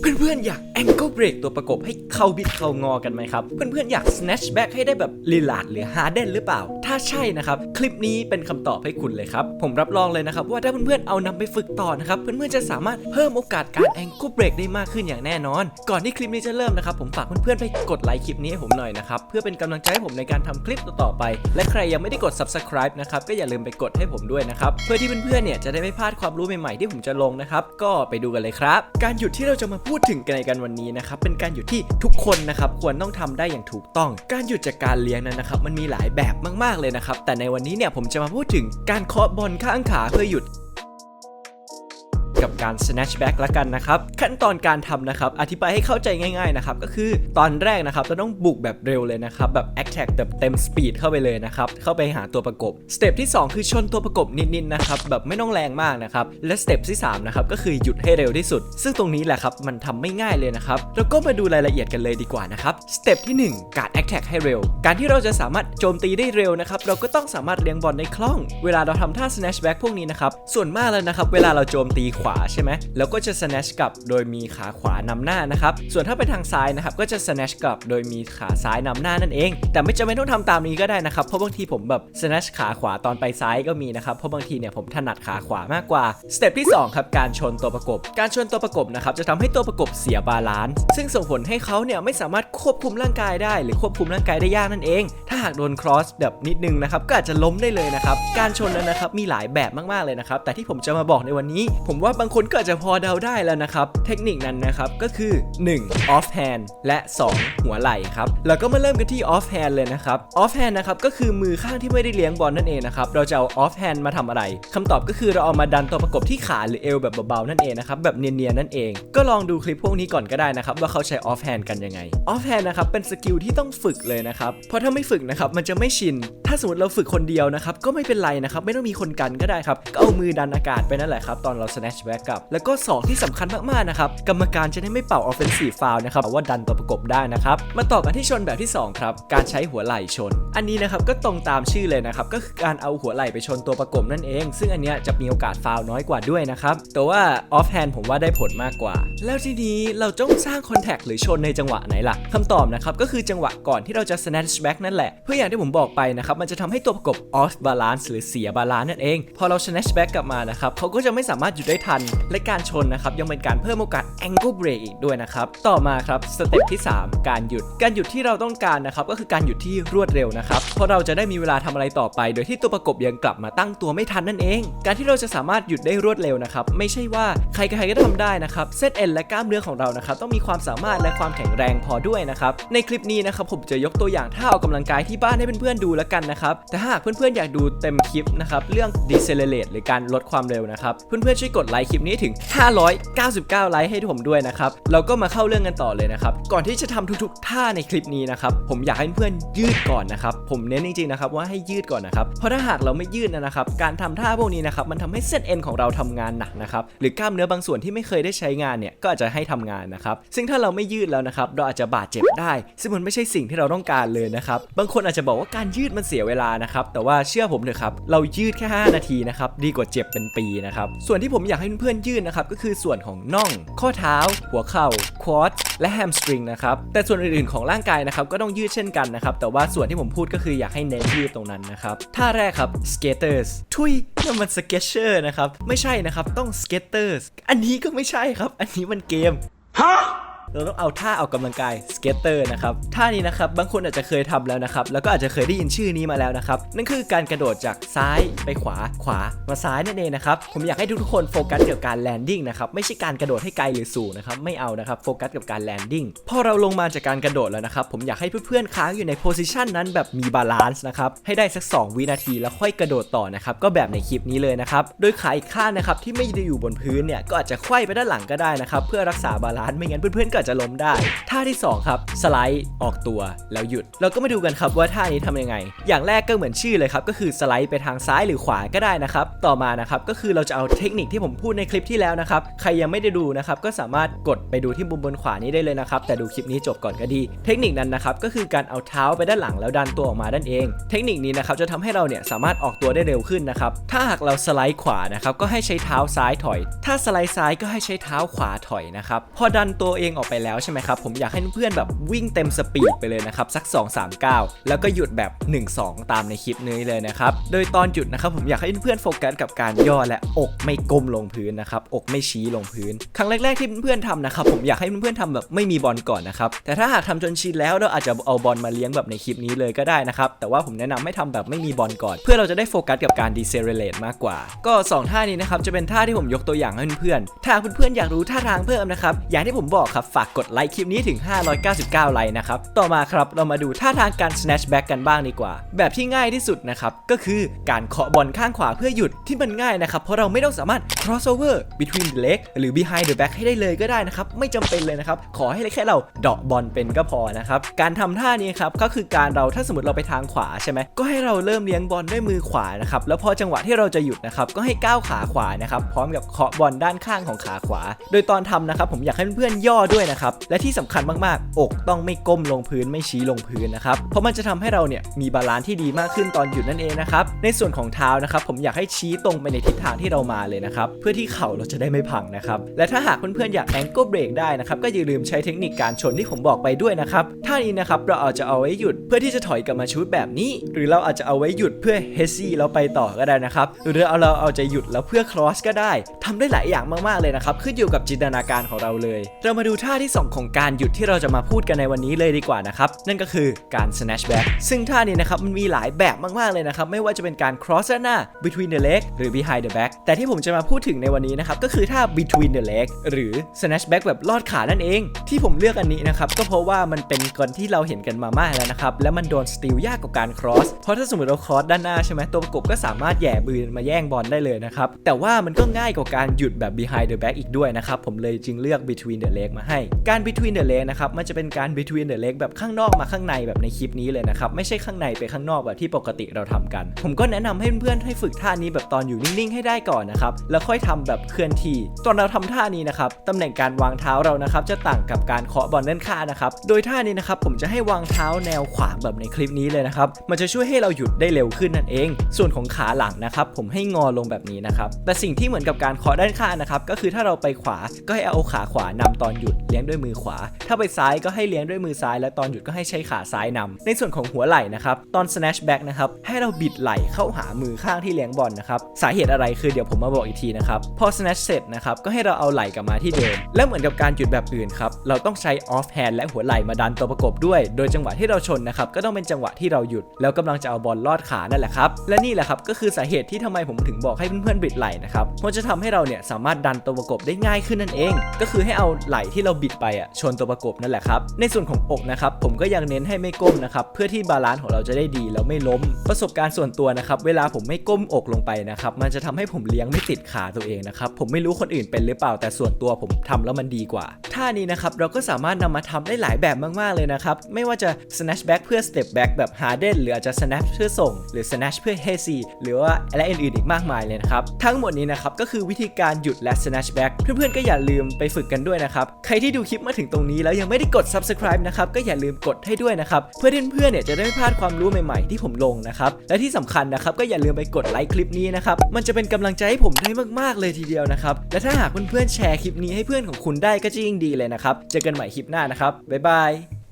เพื่อนๆ อยาก ankle break ตัวประกบให้เข้าบิดเข้างอกันไหมครับ เพื่อนๆ อยาก snatch back ให้ได้แบบลีลาดหรือ harden หรือเปล่า ถ้าใช่นะครับคลิปนี้เป็นคำตอบให้คุณเลยครับ ผมรับรองเลยนะครับว่าถ้าเพื่อนๆเอานำไปฝึกต่อนะครับเพื่อนๆจะสามารถเพิ่มโอกาสการ ankle break ได้มากขึ้นอย่างแน่นอน ก่อนที่คลิปนี้จะเริ่มนะครับผมฝากเพื่อนๆไปกดไลค์คลิปนี้ให้ผมหน่อยนะครับเพื่อเป็นกำลังใจให้ผมในการทำคลิปต่อไป และใครยังไม่ได้กด subscribe นะครับก็อย่าลืมไปกดให้ผมด้วยนะครับเพื่อที่เพื่อนๆเนี่ยจะได้ไม่พลาดความรู้ใหม่ๆที่ผมจะลงนะครับก็ไปดูกันเลยครับ การหยุดที่เราจะมาพูดถึงกันในกันวันนี้นะครับเป็นการหยุดที่ทุกคนนะครับควรต้องทำได้อย่างถูกต้อง การหยุดจากการเลี้ยงนั้นนะครับมันมีหลายแบบมากๆเลยนะครับ แต่ในวันนี้เนี่ยผมจะมาพูดถึงการเคาะบอลข้างขาเพื่อหยุด กับการ snatch back ละกันนะครับขั้นตอนการทำนะครับอธิบายให้เข้าใจง่ายๆนะครับก็คือตอนแรกนะครับเราต้องบุกแบบเร็วเลยนะครับแบบ attack แบบเต็ม speed เข้าไปเลยนะครับเข้าไปหาตัวประกบสเต็ปที่ 2 คือชนตัวประกบนิดๆนะครับแบบไม่ต้องแรงมากนะครับและสเต็ปที่3นะครับก็คือหยุดให้เร็วที่สุด ซึ่งตรงนี้แหละครับมันทำไม่ง่ายเลยนะครับแล้วก็มาดูรายละเอียดกันเลยดีกว่านะครับสเต็ปที่ 1 การ attack ให้เร็ว การที่เราจะสามารถโจมตีได้เร็วนะครับเราก็ต้องสามารถเลี้ยงบอลได้คล่อง เวลาเราทำท่า snatch back พวกนี้นะครับส่วนมากแล้วนะครับเวลาเราโจมตีขวาใช่ไหมแล้วก็จะ snatch กลับโดยมีขาขวานำหน้านะครับ ส่วนถ้าไปทางซ้ายนะครับก็จะ snatch กลับโดยมีขาซ้ายนำหน้านั่นเอง แต่ไม่จำเป็นต้องทำตามนี้ก็ได้นะครับ เพราะบางทีผมแบบ snatch ขาขวาตอนไปซ้ายก็มีนะครับ เพราะบางทีเนี่ยผมถนัดขาขวามากกว่า สเต็ปที่2ครับการชนตัวประกบ การชนตัวประกบนะครับจะทำให้ตัวประกบเสียบาลานซ์ซึ่งส่งผลให้เขาเนี่ยไม่สามารถควบคุมร่างกายได้ หรือควบคุมร่างกายได้ยากนั่นเอง ถ้าหากโดน cross แบบนิดนึงนะครับก็อาจจะล้มได้เลยนะครับการชนนั้นนะครับมีหลายแบบมากๆเลยนะครับแต่ที่ผมจะมาบอกในวันนี้ ผมว่าบางคนก็อาจจะพอเดาได้แล้วนะครับ เทคนิคนั้นนะครับก็คือ 1. off hand และ 2. หัวไหล่ครับแล้วก็มาเริ่มกันที่ off hand เลยนะครับ off hand นะครับก็คือมือข้างที่ไม่ได้เลี้ยงบอลนั่นเองนะครับเราจะเอา off hand มาทำอะไรคำตอบก็คือเราเอามาดันตัวประกบที่ขาหรือเอวแบบเบาๆนั่นเองนะครับแบบเนียนๆนั่นเอง ก็ลองดูคลิปพวกนี้ก่อนก็ได้นะครับว่าเขาใช้ off hand กันยังไง off hand นะครับเป็นสกิลที่ต้องฝึกเลยนะครับเพราะถ้าไม่ฝึกนะครับมันจะไม่ชิน ถ้าสมมติเราฝึกคนเดียวนะครับก็ไม่เป็นไรนะครับไม่ต้องมีคนกันก็ได้ครับก็เอามือดันอากาศไปนั่นแหละครับตอนเรา snatch back กลับ แล้วก็สองที่สำคัญมากๆนะครับกรรมการจะได้ไม่เป่า offensive foul นะครับว่าดันตัวประกบได้นะครับมาต่อกันที่ชนแบบที่สองครับ การใช้หัวไหล่ชน อันนี้นะครับก็ตรงตามชื่อเลยนะครับก็คือการเอาหัวไหล่ไปชนตัวประกบนั่นเอง ซึ่งอันเนี้ยจะมีโอกาสฟาวน้อยกว่าด้วยนะครับแต่ว่า off hand ผมว่าได้ผลมากกว่า แล้วทีนี้เราต้องสร้าง contact หรือชนในจังหวะไหนล่ะคำตอบนะครับก็คือจังหวะก่อนที่เราจะ snatch back นั่นแหละเพื่ออย่างที่ผมบอกไปนะครับมันจะทำให้ตัวประกบ off balance หรือเสียบาลานซ์นั่นเอง พอเรา snatch back กลับมานะครับเขาก็จะไม่สามารถหยุดได้ทันและการชนนะครับยังเป็นการเพิ่มโอกาส ankle break อีกด้วยนะครับ ต่อมาครับสเต็ปที่ 3 การหยุด การหยุดที่เราต้องการนะครับก็คือการหยุดที่รวดเร็วนะครับเพราะเราจะได้มีเวลาทำอะไรต่อไป โดยที่ตัวประกบยังกลับมาตั้งตัวไม่ทันนั่นเอง การที่เราจะสามารถหยุดได้รวดเร็วนะครับไม่ใช่ว่าใครๆก็ทำได้นะครับเส้นเอ็นและกล้ามเนื้อของเรานะครับต้องมีความสามารถและความแข็งแรงพอด้วยนะครับในคลิปนี้นะครับผมจะยกตัวอย่างท่าออกกำลังกายที่บ้านให้เพื่อนๆดูแล้วกันนะครับแต่ถ้าหากเพื่อนๆอยากดูเต็มคลิปนะครับเรื่อง decelerate หรือการลดความเร็วนะครับเพื่อนๆช่วยกดไลค์คลิปนี้ถึง 599 ไลค์ให้ผมด้วยนะครับ เราก็มาเข้าเรื่องกันต่อเลยนะครับ ก่อนที่จะทำทุกๆ ท่าในคลิปนี้นะครับ ผมอยากให้เพื่อนยืดก่อนนะครับ ผมเน้นจริงๆนะครับว่าให้ยืดก่อนนะครับ เพราะถ้าหากเราไม่ยืดนะครับ การทำท่าพวกนี้นะครับ มันทำให้เส้นเอ็นของเราทำงานหนักนะครับ หรือกล้ามเนื้อบางส่วนที่ไม่เคยได้ใช้งานเนี่ย ก็อาจจะให้ทำงานนะครับ ซึ่งถ้าเราไม่ยืดแล้วนะครับ เราอาจจะบาดเจ็บได้ ซึ่งมันไม่ใช่สิ่งที่เราต้องการเลยนะครับ บางคนอาจจะบอกว่าการยืดมันเสียเวลานะครับ แต่ว่าเชื่อผมเถอะครับ เรายืดแค่ 5 นาทีนะครับ ดีกว่าเจ็บเป็นปีนะครับ ส่วนที่ผมอยากให้เพื่อนๆยืดนะครับก็คือส่วนของน่อง ข้อเท้า หัวเข่าควอดและแฮมสตริงนะครับแต่ส่วนอื่นๆของร่างกายนะครับก็ต้องยืดเช่นกันนะครับแต่ว่าส่วนที่ผมพูดก็คืออยากให้เน้นยืดตรงนั้นนะครับท่าแรกครับ skaters ทุยนั่นมัน sketcher นะครับไม่ใช่นะครับต้อง skaters อันนี้ก็ไม่ใช่ครับ อันนี้มันเกม เราต้องเอาท่าออกกำลังกายสเก็ตเตอร์นะครับท่านี้นะครับบางคนอาจจะเคยทำแล้วนะครับแล้วก็อาจจะเคยได้ยินชื่อนี้มาแล้วนะครับนั่นคือการกระโดดจากซ้ายไปขวาขวามาซ้ายนั่นเองนะครับผมอยากให้ทุกๆคนโฟกัสเกี่ยวกับการแลนดิ้งนะครับไม่ใช่การกระโดดให้ไกลหรือสูงนะครับไม่เอานะครับโฟกัสกับการแลนดิ้งพอเราลงมาจากการกระโดดแล้วนะครับผมอยากให้เพื่อนๆค้างอยู่ในโพซิชันนั้นแบบมีบาลานซ์นะครับให้ได้สัก 2 วินาทีแล้วค่อยกระโดดต่อนะครับก็แบบในคลิปนี้เลยนะครับโดยขาอีกข้างนะครับที่ไม่ได้อยู่บนพื้นเนี่ยก็อาจจะไขว้ไปด้านหลังก็ได้นะครับเพื่อรักษาบาลานซ์ไม่งั้นเพื่อนๆก็อาจจะล้มได้ ท่าที่สองครับ สไลด์ออกตัวแล้วหยุด เราก็มาดูกันครับว่าท่านี้ทำยังไง อย่างแรกก็เหมือนชื่อเลยครับ ก็คือสไลด์ไปทางซ้ายหรือขวาก็ได้นะครับ ต่อมานะครับก็คือเราจะเอาเทคนิคที่ผมพูดในคลิปที่แล้วนะครับ ใครยังไม่ได้ดูนะครับก็สามารถกดไปดูที่มุมบนขวานี้ได้เลยนะครับ แต่ดูคลิปนี้จบก่อนก็ดี เทคนิคนั้นนะครับก็คือการเอาเท้าไปด้านหลังแล้วดันตัวออกมาด้านเอง เทคนิคนี้นะครับจะทำให้เราเนี่ยสามารถออกตัวได้เร็วขึ้นนะครับ ถ้าหากเราสไลด์ขวานะครับก็ให้ใช้เท้าซ้ายถอย ถ้าสไลด์ซ้ายก็ให้ใช้เท้าขวาถอยนะครับ พอดันตัวเองออกไปแล้วใช่ไหมครับ ผมอยากให้เพื่อนแบบวิ่งเต็มสปีดไปเลยนะครับ สัก 2 3 9 แล้วก็หยุดแบบ 1 2 ตามในคลิปนี้เลยนะครับ โดยตอนหยุดนะครับผมอยากให้เพื่อนโฟกัสกับการย่อและอกไม่ก้มลงพื้นนะครับอกไม่ชี้ลงพื้น ครั้งแรก ๆ ที่เพื่อนๆทำนะครับผมอยากให้เพื่อนๆทำแบบไม่มีบอลก่อนนะครับแต่ถ้าหากทำจนชินแล้วเราอาจจะเอาบอลมาเลี้ยงแบบในคลิปนี้เลยก็ได้นะครับแต่ว่าผมแนะนำให้ทำแบบไม่มีบอลก่อน เพื่อเราจะได้โฟกัสกับการ decelerate มากกว่า ก็ 2 ท่านี้นะครับจะเป็นท่าที่ผมยกตัวอย่างให้เพื่อนๆถ้าเพื่อนๆอยากรู้ท่าทางเพิ่มนะครับอย่างที่ผมบอกครับฝากกดไลค์คลิปนี้ถึง 599 ไลค์นะครับ ต่อมาครับเรามาดูท่าทางการ snatch back กันบ้างดีกว่า แบบที่ง่ายที่สุดนะครับ ก็คือการเคาะบอลข้างขวาเพื่อหยุดที่มันง่ายนะครับ เพราะเราไม่ต้องสามารถ crossover between the leg หรือ behind the back ให้ได้เลยก็ได้นะครับ ไม่จำเป็นเลยนะครับ ขอให้แค่เราเดาะบอลเป็นก็พอนะครับ การทำท่านี้ครับก็คือการเราถ้าสมมติเราไปทางขวาใช่ไหมก็ให้เราเริ่มเลี้ยงบอลด้วยมือขวานะครับแล้วพอจังหวะที่เราจะหยุดนะครับก็ให้ก้าวขาขวานะครับพร้อมกับเคาะบอลด้านข้างของขาขวา โดยตอนทำนะครับผมอยากให้เพื่อนๆย่อด้วยนะครับ และที่สำคัญมากๆ อกต้องไม่ก้มลงพื้นไม่ชี้ลงพื้นนะครับ เพราะมันจะทำให้เราเนี่ยมีบาลานซ์ที่ดีมากขึ้นตอนหยุดนั่นเองนะครับ ในส่วนของเท้านะครับผมอยากให้ชี้ตรงไปในทิศทางที่เรามาเลยนะครับ เพื่อที่เข่าเราจะได้ไม่พังนะครับ และถ้าหากเพื่อนๆอยากแองเกิลเบรกได้นะครับ ก็อย่าลืมใช้เทคนิคการชนที่ผมบอกไปด้วยนะครับ ท่านี้นะครับเราอาจจะเอาไว้หยุดเพื่อที่จะถอยกลับมาชูดแบบนี้ หรือเราอาจจะเอาไว้หยุดเพื่อเฮซี่แล้วไปต่อก็ได้นะครับ หรือเอาเราเอาจะหยุดแล้วเพื่อครอสก็ได้ทำได้หลายอย่างมากๆเลยนะครับขึ้นอยู่กับจินตนาการของเราเลย เรามาดูท่าที่ 2 ของการหยุดที่เราจะมาพูดกันในวันนี้เลยดีกว่านะครับ นั่นก็คือการ snatch back ซึ่งท่านี้นะครับมันมีหลายแบบมากๆเลยนะครับ ไม่ว่าจะเป็นการ cross ด้านหน้า between the leg หรือ behind the back แต่ที่ผมจะมาพูดถึงในวันนี้นะครับก็คือท่า between the leg หรือ snatch back แบบลอดขานั่นเอง ที่ผมเลือกอันนี้นะครับก็เพราะว่ามันเป็นกลที่เราเห็นกันมามากแล้วนะครับและมันโดนสติลยากกว่าการ cross เพราะถ้าสมมติเรา cross ด้านหน้าใช่ไหมตัวประกบก็สามารถแย่บืนมาแย่งบอลได้เลยนะครับแต่ว่ามันก็ง่ายกว่าการหยุดแบบ behind the back อีกด้วยนะครับผมเลยจึงเลือก between the leg มาให้การ between the leg นะครับมันจะเป็นการ between the leg แบบข้างนอกมาข้างในแบบในคลิปนี้เลยนะครับไม่ใช่ข้างในไปข้างนอกแบบที่ปกติเราทำกัน ผมก็แนะนำให้เพื่อนๆให้ฝึกท่านี้แบบตอนอยู่นิ่งๆให้ได้ก่อนนะครับแล้วค่อยทำแบบเคลื่อนที่ ตอนเราทำท่านี้นะครับตำแหน่งการวางเท้าเรานะครับจะต่างกับการเคาะบอลด้านข้างนะครับโดยท่านี้นะครับผมจะให้วางเท้าแนวขวางแบบในคลิปนี้เลยนะครับมันจะช่วยให้เราหยุดได้เร็วขึ้นนั่นเอง ส่วนของขาหลังนะครับผมให้งอลงแบบนี้นะครับแต่สิ่งที่เหมือนกับการเคาะด้านข้างนะครับก็คือถ้าเราไปขวาก็ให้เอาขาขวานำตอนหยุดเลี้ยงด้วยมือขวา ถ้าไปซ้ายก็ให้เลี้ยงด้วยมือซ้าย และตอนหยุดก็ให้ใช้ขาซ้ายนำในส่วนของหัวไหล่นะครับตอน snatch back นะครับให้เราบิดไหล่เข้าหามือข้างที่เลี้ยงบอลนะครับสาเหตุอะไรคือเดี๋ยวผมมาบอกอีกทีนะครับพอ snatch เสร็จนะครับก็ให้เราเอาไหล่กลับมาที่เดิม และเหมือนกับการหยุดแบบอื่นครับเราต้องใช้ off hand และหัวไหล่มาดันตัวประกบด้วย โดยจังหวะที่เราชนนะครับก็ต้องเป็นจังหวะที่เราหยุด แล้วกำลังจะเอาบอลลอดขานั่นแหละครับและนี่แหละครับก็คือสาเหตุที่ทำไมผมถึงบอกให้เพื่อนๆบิดไหล่นะครับมันจะทำให้เราเนี่ยสามารถดันตัวประกบได้ง่ายขึ้นนั่นเอง ก็คือให้เอาไหล่ที่เราบิดไปอะชนตัวประกบนั่นแหละครับ ในส่วนของอกนะครับผมก็ยังเน้นให้ไม่ก้มนะครับเพื่อที่บาลานซ์ของเราจะได้ดีแล้วไม่ล้ม ประสบการณ์ส่วนตัวนะครับเวลาผมไม่ก้มอกลงไปนะครับมันจะทำให้ผมเลี้ยงไม่ติดขาตัวเองนะครับผมไม่รู้คนอื่นเป็นหรือเปล่าแต่ส่วนตัวผมทำแล้วมันดีกว่าท่านี้นะครับเราก็สามารถนำมาทำได้หลายแบบมากๆเลยนะครับไม่ว่าจะ snatch back เพื่อ step back แบบ harden หรืออาจจะ snatch เพื่อส่ง หรือ snatch เพื่อ hazy หรือว่าและอื่นๆอีกมากมายเลยนะครับทั้งหมดนี้นะครับก็คือวิธีการหยุดและ snatch back เพื่อนๆก็อย่าลืมไปฝึกกันด้วยนะครับใครที่ดูคลิปมาถึงตรงนี้แล้วยังไม่ได้กด subscribe นะครับก็อย่าลืมกดให้ด้วยนะครับเพื่อเพื่อนๆเนี่ยจะได้ไม่พลาดความรู้ใหม่ๆที่ผมลงนะครับและที่สำคัญนะครับก็อย่าลืมไปกดไลค์คลิปนี้นะครับมันจะเป็นกำลังใจให้ผมได้มากๆเลยทีเดียวนะครับและถ้าหากเพื่อนๆแชร์คลิปนี้ให้เพื่อนของคุณได้ก็จะยิ่งดีเลยนะครับเจอกันใหม่คลิปหน้านะครับบ๊ายบาย